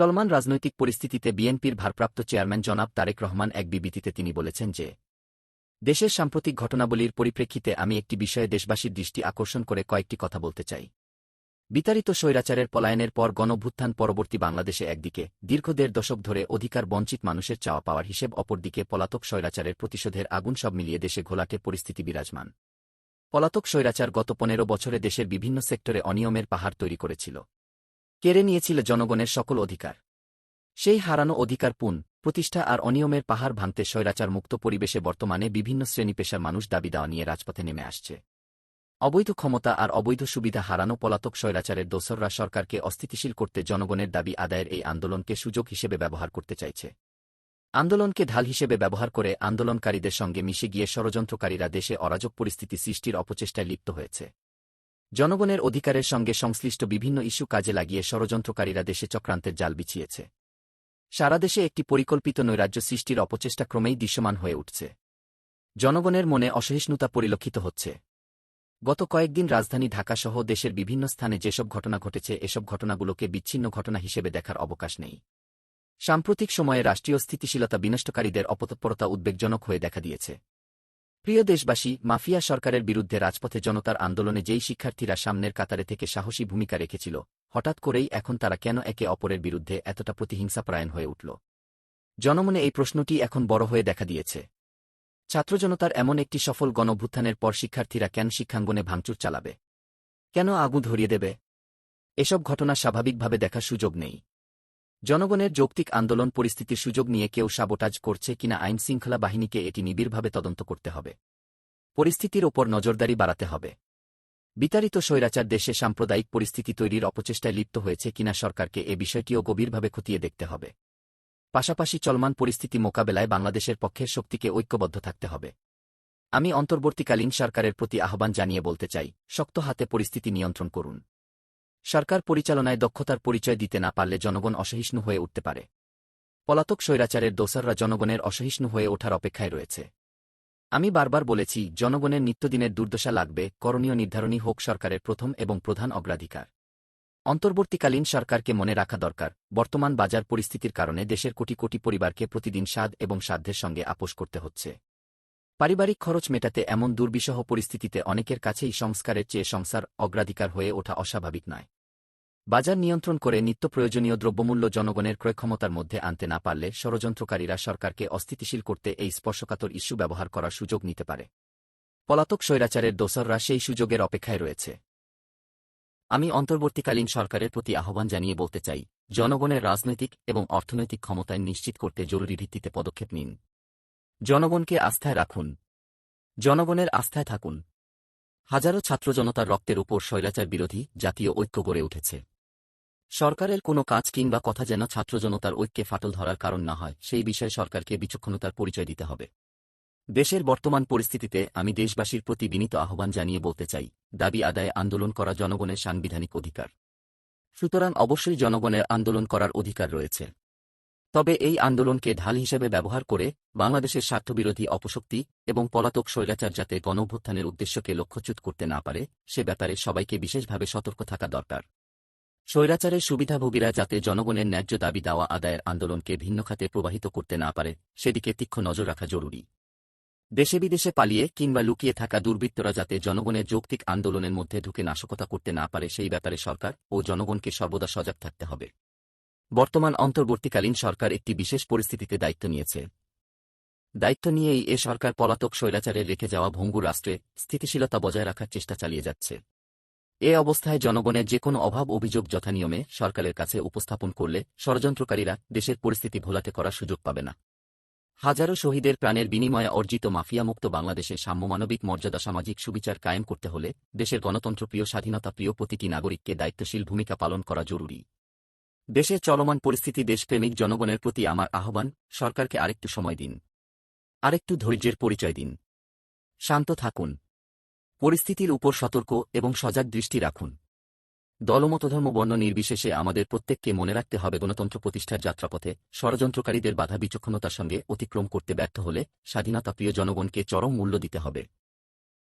চলমান রাজনৈতিক পরিস্থিতিতে বিএনপির ভারপ্রাপ্ত চেয়ারম্যান জনাব তারেক রহমান এক বিবৃতিতে তিনি বলেছেন যে, দেশের সাম্প্রতিক ঘটনাবলীর পরিপ্রেক্ষিতে আমি একটি বিষয়ে দেশবাসীর দৃষ্টি আকর্ষণ করে কয়েকটি কথা বলতে চাই। বিতাড়িত স্বৈরাচারের পলায়নের পর গণভ্যুত্থান পরবর্তী বাংলাদেশে একদিকে, দীর্ঘ দেড় দশক ধরে অধিকার বঞ্চিত মানুষের চাওয়া পাওয়ার হিসেব, অপরদিকে পলাতক স্বৈরাচারের প্রতিশোধের আগুন সব মিলিয়ে দেশে ঘোলাটে পরিস্থিতি বিরাজমান। পলাতক স্বৈরাচার গত পনেরো বছরে দেশের বিভিন্ন সেক্টরে অনিয়মের পাহাড় তৈরি করেছিল। কেড়ে নিয়েছিল জনগণের সকল অধিকার। সেই হারানো অধিকার পুন, প্রতিষ্ঠা আর অনিয়মের পাহাড় ভাঙতে স্বৈরাচার মুক্ত পরিবেশে বর্তমানে বিভিন্ন শ্রেণি পেশার মানুষ দাবি দেওয়া নিয়ে রাজপথে নেমে আসছে। অবৈধ ক্ষমতা আর অবৈধ সুবিধা হারানো পলাতক স্বৈরাচারের দোসররা সরকারকে অস্থিতিশীল করতে জনগণের দাবি আদায়ের এই আন্দোলনকে সুযোগ হিসেবে ব্যবহার করতে চাইছে। আন্দোলনকে ঢাল হিসেবে ব্যবহার করে আন্দোলনকারীদের সঙ্গে মিশে গিয়ে ষড়যন্ত্রকারীরা দেশে অরাজক পরিস্থিতি সৃষ্টির অপচেষ্টায় লিপ্ত হয়েছে। জনগণের অধিকারের সঙ্গে সংশ্লিষ্ট বিভিন্ন ইস্যু কাজে লাগিয়ে ষড়যন্ত্রকারীরা দেশে চক্রান্তের জাল বিছিয়েছে। সারা দেশে একটি পরিকল্পিত নৈরাজ্য সৃষ্টির অপচেষ্টা ক্রমেই দৃশ্যমান হয়ে উঠছে। জনগণের মনে অসহিষ্ণুতা পরিলক্ষিত হচ্ছে। গত কয়েকদিন রাজধানী ঢাকাসহ দেশের বিভিন্ন স্থানে যেসব ঘটনা ঘটেছে, এসব ঘটনাগুলোকে বিচ্ছিন্ন ঘটনা হিসেবে দেখার অবকাশ নেই। সাম্প্রতিক সময়ে রাষ্ট্রীয় স্থিতিশীলতা বিনষ্টকারীদের অপতৎপরতা উদ্বেগজনক হয়ে দেখা দিয়েছে। প্রিয় দেশবাসী, মাফিয়া সরকারের বিরুদ্ধে রাজপথে জনতার আন্দোলনে যেই শিক্ষার্থীরা সামনের কাতারে থেকে সাহসী ভূমিকা রেখেছিল, হঠাৎ করেই এখন তারা কেন একে অপরের বিরুদ্ধে এতটা প্রতিহিংসাপরায়ণ হয়ে উঠল? জনমনে এই প্রশ্নটি এখন বড় হয়ে দেখা দিয়েছে। ছাত্রজনতার এমন একটি সফল গণভ্যুত্থানের পর শিক্ষার্থীরা কেন শিক্ষাঙ্গনে ভাঙচুর চালাবে? কেন আগুন ধরিয়ে দেবে? এসব ঘটনা স্বাভাবিকভাবে দেখার সুযোগ নেই। জনগণের যৌক্তিক আন্দোলন পরিস্থিতির সুযোগ নিয়ে কেউ সাবোটাজ করছে কিনা আইন শৃঙ্খলা বাহিনীকে এটি নিবিড়ভাবে তদন্ত করতে হবে। পরিস্থিতির ওপর নজরদারি বাড়াতে হবে। বিতাড়িত স্বৈরাচার দেশে সাম্প্রদায়িক পরিস্থিতি তৈরির অপচেষ্টায় লিপ্ত হয়েছে কিনা সরকারকে এ বিষয়টিও গভীরভাবে খতিয়ে দেখতে হবে। পাশাপাশি চলমান পরিস্থিতি মোকাবেলায় বাংলাদেশের পক্ষের শক্তিকে ঐক্যবদ্ধ থাকতে হবে। আমি অন্তর্বর্তীকালীন সরকারের প্রতি আহ্বান জানিয়ে বলতে চাই, শক্ত হাতে পরিস্থিতি নিয়ন্ত্রণ করুন। সরকার পরিচালনায় দক্ষতার পরিচয় দিতে না পারলে জনগণ অসহিষ্ণু হয়ে উঠতে পারে। পলাতক স্বৈরাচারের দোসাররা জনগণের অসহিষ্ণু হয়ে ওঠার অপেক্ষায় রয়েছে। আমি বারবার বলেছি, জনগণের নিত্যদিনের দুর্দশা লাগবে, করণীয় নির্ধারণী হোক সরকারের প্রথম এবং প্রধান অগ্রাধিকার। অন্তর্বর্তীকালীন সরকারকে মনে রাখা দরকার, বর্তমান বাজার পরিস্থিতির কারণে দেশের কোটি কোটি পরিবারকে প্রতিদিন স্বাদ এবং সাধ্যের সঙ্গে আপোষ করতে হচ্ছে। পারিবারিক খরচ মেটাতে এমন দুর্বিষহ পরিস্থিতিতে অনেকের কাছেই সংস্কারের চেয়ে সংসার অগ্রাধিকার হয়ে ওঠা অস্বাভাবিক নয়। বাজার নিয়ন্ত্রণ করে নিত্য প্রয়োজনীয় দ্রব্যমূল্য জনগণের ক্রয়ক্ষমতার মধ্যে আনতে না পারলে ষড়যন্ত্রকারীরা সরকারকে অস্থিতিশীল করতে এই স্পর্শকাতর ইস্যু ব্যবহার করার সুযোগ নিতে পারে। পলাতক স্বৈরাচারের দোসররা সেই সুযোগের অপেক্ষায় রয়েছে। আমি অন্তর্বর্তীকালীন সরকারের প্রতি আহ্বান জানিয়ে বলতে চাই, জনগণের রাজনৈতিক এবং অর্থনৈতিক ক্ষমতায় নিশ্চিত করতে জরুরি ভিত্তিতে পদক্ষেপ নিন। জনগণকে আস্থায় রাখুন। জনগণের আস্থায় থাকুন। হাজারো ছাত্র জনতার রক্তের উপর স্বৈরাচার বিরোধী জাতীয় ঐক্য গড়ে উঠেছে। সরকারের কোনো কাজ কিংবা কথা যেন ছাত্র জনতার ঐক্যে ফাটল ধরার কারণ না হয়, সেই বিষয়ে সরকারকে বিচক্ষণতার পরিচয় দিতে হবে। দেশের বর্তমান পরিস্থিতিতে আমি দেশবাসীর প্রতি বিনীত আহ্বান জানিয়ে বলতে চাই, দাবি আদায়ে আন্দোলন করা জনগণের সাংবিধানিক অধিকার। সুতরাং অবশ্যই জনগণের আন্দোলন করার অধিকার রয়েছে। তবে এই আন্দোলনকে ঢাল হিসেবে ব্যবহার করে বাংলাদেশের স্বার্থবিরোধী অপশক্তি এবং পলাতক স্বৈরাচার যাতে গণভ্যুত্থানের উদ্দেশ্যকে লক্ষ্যচ্যুত করতে না পারে, সে ব্যাপারে সবাইকে বিশেষভাবে সতর্ক থাকা দরকার। স্বৈরাচারের সুবিধাভোগীরা যাতে জনগণের ন্যায্য দাবি দেওয়া আদায়ের আন্দোলনকে ভিন্ন খাতে প্রবাহিত করতে না পারে, সেদিকে তীক্ষ্ণ নজর রাখা জরুরি। দেশে বিদেশে পালিয়ে কিংবা লুকিয়ে থাকা দুর্বৃত্তরা যাতে জনগণের যৌক্তিক আন্দোলনের মধ্যে ঢুকে নাশকতা করতে না পারে, সেই ব্যাপারে সরকার ও জনগণকে সর্বদা সজাগ থাকতে হবে। বর্তমান অন্তর্বর্তীকালীন সরকার একটি বিশেষ পরিস্থিতিতে দায়িত্ব নিয়েছে। দায়িত্ব নিয়েই এ সরকার পলাতক স্বৈরাচারের রেখে যাওয়া ভঙ্গুর রাষ্ট্রে স্থিতিশীলতা বজায় রাখার চেষ্টা চালিয়ে যাচ্ছে। এ অবস্থায় জনগণের যে কোনো অভাব অভিযোগ যথানিয়মে সরকারের কাছে উপস্থাপন করলে ষড়যন্ত্রকারীরা দেশের পরিস্থিতি ভোলাতে করার সুযোগ পাবে না। হাজারো শহীদের প্রাণের বিনিময়ে অর্জিত মাফিয়ামুক্ত বাংলাদেশে সাম্যমানবিক মর্যাদা সামাজিক সুবিচার কায়েম করতে হলে দেশের গণতন্ত্রপ্রিয় স্বাধীনতাপ্রিয় প্রতিটি নাগরিককে দায়িত্বশীল ভূমিকা পালন করা জরুরি। দেশের চলমান পরিস্থিতি, দেশপ্রেমিক জনগণের প্রতি আমার আহ্বান, সরকারকে আরেকটু সময় দিন। আরেকটু ধৈর্যের পরিচয় দিন। শান্ত থাকুন। পরিস্থিতির উপর সতর্ক এবং সজাগ দৃষ্টি রাখুন। দলমতধর্ম বর্ণ নির্বিশেষে আমাদের প্রত্যেককে মনে রাখতে হবে গণতন্ত্র প্রতিষ্ঠার যাত্রাপথে ষড়যন্ত্রকারীদের বাধা বিচক্ষণতার সঙ্গে অতিক্রম করতে ব্যর্থ হলে স্বাধীনতা প্রিয় জনগণকে চরম মূল্য দিতে হবে।